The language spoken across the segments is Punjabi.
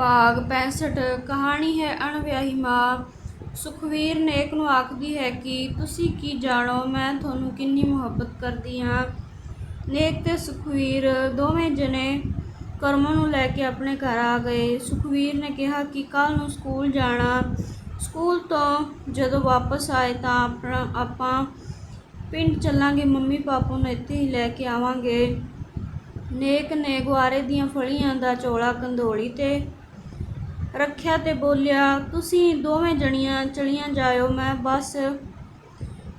ਭਾਗ 65 ਕਹਾਣੀ ਹੈ ਅਣਵਿਆਹੀ ਮਾਂ। ਸੁਖਵੀਰ ਨੇਕ ਨੂੰ ਆਖਦੀ ਹੈ ਕਿ ਤੁਸੀਂ ਕੀ ਜਾਣੋ, ਮੈਂ ਤੁਹਾਨੂੰ ਕਿੰਨੀ ਮੁਹੱਬਤ ਕਰਦੀ ਹਾਂ। ਨੇਕ ਤੇ ਸੁਖਵੀਰ ਦੋਵੇਂ ਜਣੇ ਕਰਮ ਨੂੰ ਲੈ ਕੇ ਆਪਣੇ ਘਰ ਆ ਗਏ। ਸੁਖਵੀਰ ਨੇ ਕਿਹਾ ਕਿ ਕੱਲ ਨੂੰ ਸਕੂਲ ਜਾਣਾ। ਸਕੂਲ ਤੋਂ ਜਦੋਂ ਵਾਪਸ ਆਏ ਤਾਂ ਆਪਣਾ, ਆਪਾਂ ਪਿੰਡ ਚੱਲਾਂਗੇ, ਮੰਮੀ ਪਾਪਾ ਨੂੰ ਇੱਥੇ ਹੀ ਲੈ ਕੇ ਆਵਾਂਗੇ। ਨੇਕ ਨੇ ਗੁਆਰੇ ਦੀਆਂ ਫਲੀਆਂ ਦਾ ਚੋਲਾ ਕੰਧੋਲੀ ਤੇ ਰੱਖਿਆ ਤੇ ਬੋਲਿਆ, ਤੁਸੀਂ ਦੋਵੇਂ ਜਣੀਆਂ ਚਲੀਆਂ ਜਾਇਓ, ਮੈਂ ਬੱਸ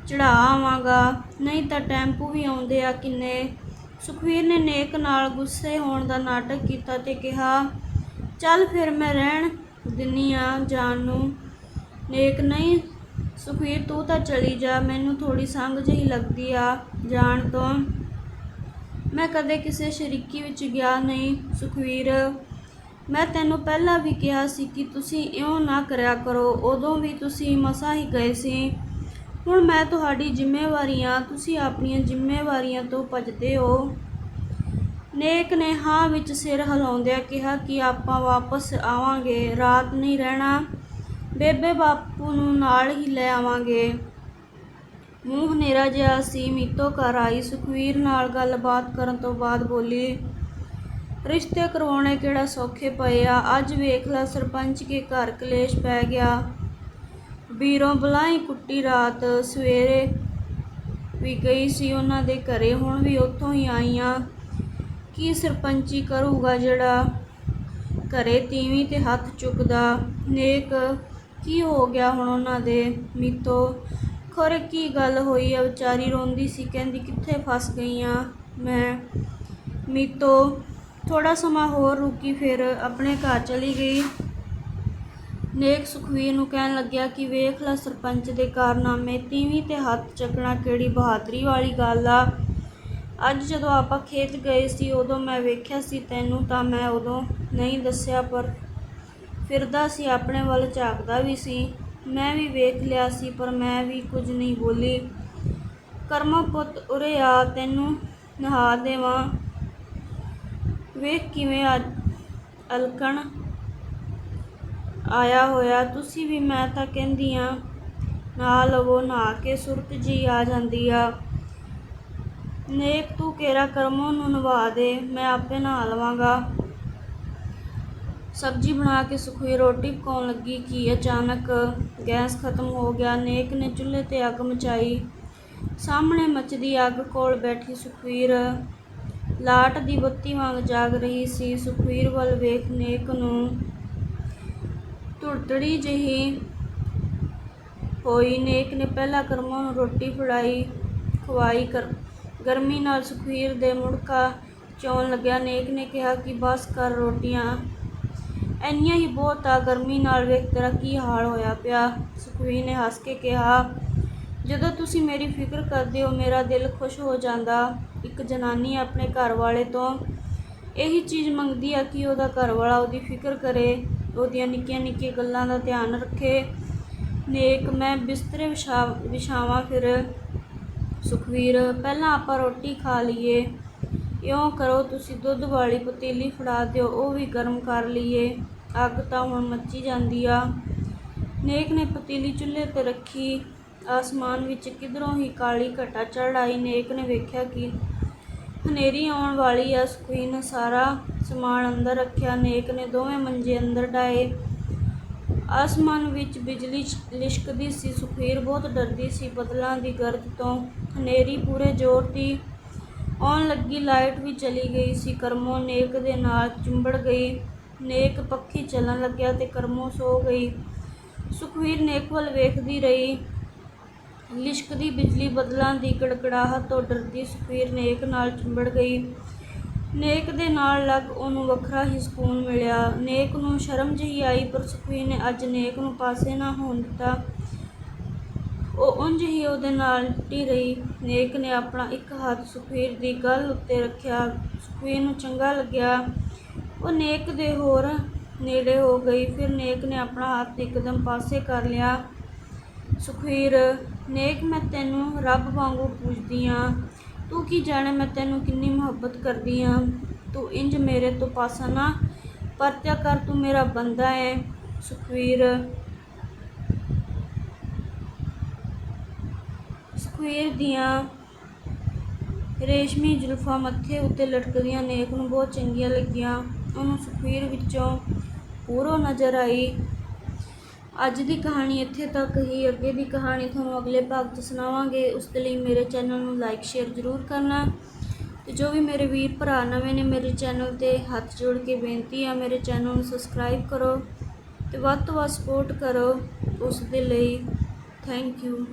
ਚੜਾ ਆਵਾਂਗਾ ਨਹੀਂ ਤਾਂ ਟੈਂਪੂ ਵੀ ਆਉਂਦੇ ਆ ਕਿੰਨੇ। ਸੁਖਵੀਰ ਨੇ ਨੇਕ ਨਾਲ ਗੁੱਸੇ ਹੋਣ ਦਾ ਨਾਟਕ ਕੀਤਾ ਤੇ ਕਿਹਾ, ਚੱਲ ਫਿਰ ਮੈਂ ਰਹਿਣ ਦਿੰਨੀ ਆ ਜਾਣ ਨੂੰ। ਨੇਕ, ਨਹੀਂ, ਸੁਖਵੀਰ, ਤੂੰ ਤਾਂ ਚਲੀ ਜਾ, ਮੈਨੂੰ ਥੋੜੀ ਸੰਗ ਜਿਹੀ ਲੱਗਦੀ ਆ ਜਾਣ ਤੋਂ। ਮੈਂ ਕਦੇ ਕਿਸੇ ਸ਼ਰੀਕੀ ਵਿੱਚ ਗਿਆ ਨਹੀਂ, ਸੁਖਵੀਰ। ਮੈਂ ਤੈਨੂੰ ਪਹਿਲਾਂ ਵੀ ਕਿਹਾ ਸੀ ਕਿ ਤੁਸੀਂ ਇਉਂ ਨਾ ਕਰਿਆ ਕਰੋ, ਉਦੋਂ ਵੀ ਤੁਸੀਂ ਮਸਾਂ ਹੀ ਗਏ ਸੀ। ਹੁਣ ਮੈਂ ਤੁਹਾਡੀ ਜ਼ਿੰਮੇਵਾਰੀਆਂ ਤੁਸੀਂ ਆਪਣੀਆਂ ਜ਼ਿੰਮੇਵਾਰੀਆਂ ਤੋਂ ਭੱਜਦੇ ਹੋ। ਨੇਕ ਨੇ ਹਾਂ ਵਿੱਚ ਸਿਰ ਹਿਲਾਉਂਦਿਆਂ ਕਿਹਾ ਕਿ ਆਪਾਂ ਵਾਪਸ ਆਵਾਂਗੇ, ਰਾਤ ਨਹੀਂ ਰਹਿਣਾ। ਬੇਬੇ ਬਾਪੂ ਨੂੰ ਨਾਲ ਹੀ ਲੈ ਆਵਾਂਗੇ। ਮੂੰਹ ਹਨੇਰਾ ਜਿਹਾ ਸੀ। ਮੀਤੋ ਘਰ ਆਈ। ਸੁਖਵੀਰ ਨਾਲ ਗੱਲਬਾਤ ਕਰਨ ਤੋਂ ਬਾਅਦ ਬੋਲੀ ਰਿਸ਼ਤੇ ਕਰਵਾਉਣੇ ਕਿਹੜਾ ਸੌਖੇ ਪਏ ਆ? ਅੱਜ ਵੇਖ ਲੈ ਸਰਪੰਚ ਕੇ ਘਰ ਕਲੇਸ਼ ਪੈ ਗਿਆ। ਵੀਰੋਂ ਬਲਾਈ ਕੁੱਟੀ ਰਾਤ। ਸਵੇਰੇ ਵੀ ਗਈ ਸੀ ਉਹਨਾਂ ਦੇ ਘਰੇ, ਹੁਣ ਵੀ ਉੱਥੋਂ ਹੀ ਆਈਆਂ ਕੀ ਸਰਪੰਚੀ ਕਰੂਗਾ ਜਿਹੜਾ ਘਰੇ ਤੀਵੀਂ ਤੇ ਹੱਥ ਚੁੱਕਦਾ? ਨੇਕ, ਕੀ ਹੋ ਗਿਆ ਹੁਣ ਉਹਨਾਂ ਦੇ ਮੀਤੋ? ਖਰੇ ਕੀ ਗੱਲ ਹੋਈ ਆ? ਵਿਚਾਰੀ ਰੋਂਦੀ ਸੀ, ਕਹਿੰਦੀ ਕਿੱਥੇ ਫਸ ਗਈ ਆ ਮੈਂ? ਮੀਤੋ ਥੋੜਾ ਸਮਾਂ ਹੋਰ ਰੁਕੀ, ਫਿਰ ਆਪਣੇ ਘਰ ਚਲੀ ਗਈ। ਨੇਕ ਸੁਖਵੀਰ ਨੂੰ ਕਹਿਣ ਲੱਗਿਆ ਕਿ ਵੇਖ ਲੈ ਸਰਪੰਚ ਦੇ ਕਾਰਨਾਮੇ, ਤੀਵੀਂ ਤੇ ਹੱਥ ਚੱਕਣਾ ਕਿਹੜੀ ਬਹਾਦਰੀ ਵਾਲੀ ਗੱਲ ਆ। ਅੱਜ ਜਦੋਂ ਆਪਾਂ ਖੇਤ ਗਏ ਸੀ, ਉਦੋਂ ਮੈਂ ਵੇਖਿਆ ਸੀ, ਤੈਨੂੰ ਤਾਂ ਮੈਂ ਉਦੋਂ ਨਹੀਂ ਦੱਸਿਆ, ਪਰ ਫਿਰਦਾ ਸੀ, ਆਪਣੇ ਵੱਲ ਝਾਕਦਾ ਵੀ ਸੀ। ਮੈਂ ਵੀ ਵੇਖ ਲਿਆ ਸੀ, ਪਰ ਮੈਂ ਵੀ ਕੁਝ ਨਹੀਂ ਬੋਲੀ। ਕਰਮਾ ਪੁੱਤ ਉਰੇ ਆ, ਤੈਨੂੰ ਨਹਾ ਦੇਵਾਂ। ਵੇਖ ਕਿਵੇਂ ਅਲਕਣ ਆਇਆ ਹੋਇਆ। ਤੁਸੀਂ ਵੀ ਮੈਂ ਤਾਂ ਕਹਿੰਦੀ ਆ, ਨਾ ਲਵੋ ਨਹਾ ਕੇ ਸੁਰਤ ਜੀ ਆ ਜਾਂਦੀ ਆ। ਨੇਕ ਤੂੰ ਕੇਰਾ ਕਰਮੋਂ ਨੂੰ ਨਵਾ ਦੇ, ਮੈਂ ਆਪੇ ਨਹਾ ਲਵਾਂਗਾ। ਸਬਜ਼ੀ ਬਣਾ ਕੇ ਸੁਖਵੀਰ ਰੋਟੀ ਪਕਾਉਣ ਲੱਗੀ ਕਿ ਅਚਾਨਕ? ਗੈਸ ਖਤਮ ਹੋ ਗਿਆ, ਨੇਕ ਨੇ ਚੁੱਲ੍ਹੇ ਤੇ ਅੱਗ ਮਚਾਈ। ਸਾਹਮਣੇ ਮੱਚਦੀ ਅੱਗ ਕੋਲ ਬੈਠੀ ਸੁਖਵੀਰ। ਲਾਟ ਦੀ ਬੱਤੀ ਵਾਂਗ ਜਾਗ ਰਹੀ ਸੀ। ਸੁਖਵੀਰ ਵੱਲ ਵੇਖ ਨੇਕ ਨੂੰ ਧੁਰਤੜੀ ਜਿਹੀ ਹੋਈ। ਨੇਕ ਨੇ ਪਹਿਲਾਂ ਕਰਮਾਂ ਨੂੰ ਰੋਟੀ ਫੜਾਈ, ਖਵਾਈ ਕਰ, ਗਰਮੀ ਨਾਲ ਸੁਖਵੀਰ ਦੇ ਮੁੜਕਾ ਚੌਣ ਲੱਗਿਆ। ਨੇਕ ਨੇ ਕਿਹਾ ਕਿ ਬਸ ਕਰ ਰੋਟੀਆਂ। ਇੰਨੀਆਂ ਹੀ ਬਹੁਤ ਆ ਗਰਮੀ ਨਾਲ ਵੇਖ ਤੇਰਾ ਕੀ ਹਾਲ ਹੋਇਆ ਪਿਆ। ਸੁਖਵੀਰ ਨੇ ਹੱਸ ਕੇ ਕਿਹਾ ਜਦੋਂ ਤੁਸੀਂ ਮੇਰੀ ਫਿਕਰ ਕਰਦੇ ਹੋ, ਮੇਰਾ ਦਿਲ ਖੁਸ਼ ਹੋ ਜਾਂਦਾ। ਇੱਕ ਜਨਾਨੀ ਆਪਣੇ ਘਰ ਵਾਲੇ ਤੋਂ ਇਹੀ ਚੀਜ਼ ਮੰਗਦੀ ਆ ਕਿ ਉਹਦਾ ਘਰ ਵਾਲਾ ਉਹਦੀ ਫਿਕਰ ਕਰੇ, ਉਹਦੀਆਂ ਨਿੱਕੀਆਂ ਨਿੱਕੀਆਂ ਗੱਲਾਂ ਦਾ ਧਿਆਨ ਰੱਖੇ। ਨੇਕ, ਮੈਂ ਬਿਸਤਰੇ ਵਿਛਾ, ਵਿਛਾਵਾਂ ਫਿਰ। ਸੁਖਵੀਰ, ਪਹਿਲਾਂ ਆਪਾਂ ਰੋਟੀ ਖਾ ਲਈਏ। ਇਉਂ ਕਰੋ, ਤੁਸੀਂ ਦੁੱਧ ਵਾਲੀ ਪਤੀਲੀ ਫੜਾ ਦਿਓ, ਉਹ ਵੀ ਗਰਮ ਕਰ ਲਈਏ। ਅੱਗ ਤਾਂ ਹੁਣ ਮੱਚੀ ਜਾਂਦੀ ਆ। ਨੇਕ ਨੇ ਪਤੀਲੀ ਚੁੱਲ੍ਹੇ ਤੇ ਰੱਖੀ। ਆਸਮਾਨ ਵਿੱਚ ਕਿਧਰੋਂ ਹੀ ਕਾਲੀ ਘਟਾ ਚੜ੍ਹ ਆਈ। ਨੇਕ ਨੇ ਵੇਖਿਆ ਕਿ ਹਨੇਰੀ ਆਉਣ ਵਾਲੀ ਆ ਸੁਖਵੀਰ ਨੇ ਸਾਰਾ ਸਮਾਨ ਅੰਦਰ ਰੱਖਿਆ। ਨੇਕ ਨੇ ਦੋਵੇਂ ਮੰਜੇ ਅੰਦਰ ਡਾਏ ਆਸਮਾਨ ਵਿੱਚ ਬਿਜਲੀ ਲਿਸ਼ਕਦੀ ਸੀ। ਸੁਖਵੀਰ ਬਹੁਤ ਡਰਦੀ ਸੀ। ਬਦਲਾਂ ਦੀ ਗਰਜ ਤੋਂ ਹਨੇਰੀ ਪੂਰੇ ਜ਼ੋਰ ਦੀ ਆਉਣ ਲੱਗੀ। ਲਾਈਟ ਵੀ ਚਲੀ ਗਈ ਸੀ। ਕਰਮੋ ਨੇਕ ਦੇ ਨਾਲ ਚੁੰਬੜ ਗਈ। ਨੇਕ ਪੱਖੀ ਚੱਲਣ ਲੱਗਿਆ ਤੇ ਕਰਮੋ ਸੋ ਗਈ। ਸੁਖਵੀਰ ਨੇਕ ਵੱਲ ਵੇਖਦੀ ਰਹੀ। ਲਿਸ਼ਕਦੀ ਬਿਜਲੀ ਬਦਲਾਂ ਦੀ ਕੜਕੜਾਹਟ ਤੋਂ ਡਰਦੀ ਸੁਖਵੀਰ ਨੇਕ ਨਾਲ ਚੁੰਬੜ ਗਈ। ਨੇਕ ਦੇ ਨਾਲ ਲੱਗ ਉਹਨੂੰ ਵੱਖਰਾ ਹੀ ਸਕੂਨ ਮਿਲਿਆ। ਨੇਕ ਨੂੰ ਸ਼ਰਮ ਜਿਹੀ ਆਈ, ਪਰ ਸੁਖਵੀਰ ਨੇ ਅੱਜ ਨੇਕ ਨੂੰ ਪਾਸੇ ਨਾ ਹੋਣ ਦਿੱਤਾ। ਉਹ ਉਂਝ ਹੀ ਉਹਦੇ ਨਾਲ ਟੀ ਰਹੀ। ਨੇਕ ਨੇ ਆਪਣਾ ਇੱਕ ਹੱਥ ਸੁਖਵੀਰ ਦੀ ਗੱਲ ਉੱਤੇ ਰੱਖਿਆ। ਸੁਖਵੀਰ ਨੂੰ ਚੰਗਾ ਲੱਗਿਆ। ਉਹ ਨੇਕ ਦੇ ਹੋਰ ਨੇੜੇ ਹੋ ਗਈ। ਫਿਰ ਨੇਕ ਨੇ ਆਪਣਾ ਹੱਥ ਇੱਕਦਮ ਪਾਸੇ ਕਰ ਲਿਆ। ਸੁਖਵੀਰ ਨੇਕ, ਮੈਂ ਤੈਨੂੰ ਰੱਬ ਵਾਂਗੂ ਪੂਜਦੀ ਆ। ਤੂੰ ਕੀ ਜਾਣੇ ਮੈਂ ਤੈਨੂੰ ਕਿੰਨੀ ਮੁਹੱਬਤ ਕਰਦੀ ਆ? ਤੂੰ ਇੰਜ ਮੇਰੇ ਤੋਂ ਪਾਸਾ ਨਾ ਪਰਤਿਆ ਕਰ, ਤੂੰ ਮੇਰਾ ਬੰਦਾ ਹੈ ਸੁਖਵੀਰ। ਸੁਖਵੀਰ ਦੀਆਂ ਰੇਸ਼ਮੀ ਜ਼ੁਲਫਾਂ ਮੱਥੇ ਉੱਤੇ ਲਟਕਦੀਆਂ ਨੇਕ ਨੂੰ ਬਹੁਤ ਚੰਗੀਆਂ ਲੱਗੀਆਂ। ਉਹਨੂੰ ਸੁਖਵੀਰ ਵਿੱਚੋਂ ਪੂਰੋ ਨਜ਼ਰ ਆਈ। ਅੱਜ ਦੀ ਕਹਾਣੀ ਇੱਥੇ ਤੱਕ ਹੀ, ਅੱਗੇ ਦੀ ਕਹਾਣੀ ਤੁਹਾਨੂੰ ਅਗਲੇ ਭਾਗ 'ਚ ਸੁਣਾਵਾਂਗੇ। ਉਸ ਦੇ ਲਈ ਮੇਰੇ ਚੈਨਲ ਨੂੰ ਲਾਈਕ ਸ਼ੇਅਰ ਜ਼ਰੂਰ ਕਰਨਾ ਤੇ ਜੋ ਵੀ ਮੇਰੇ ਵੀਰ ਭਰਾ ਨਵੇਂ ਨੇ ਮੇਰੇ ਚੈਨਲ ਤੇ, ਹੱਥ ਜੋੜ ਕੇ ਬੇਨਤੀ ਆ ਮੇਰੇ ਚੈਨਲ ਨੂੰ ਸਬਸਕ੍ਰਾਈਬ ਕਰੋ ਤੇ ਵੱਧ ਤੋਂ ਵੱਧ ਸਪੋਰਟ ਕਰੋ। ਉਸ ਦੇ ਲਈ ਥੈਂਕ ਯੂ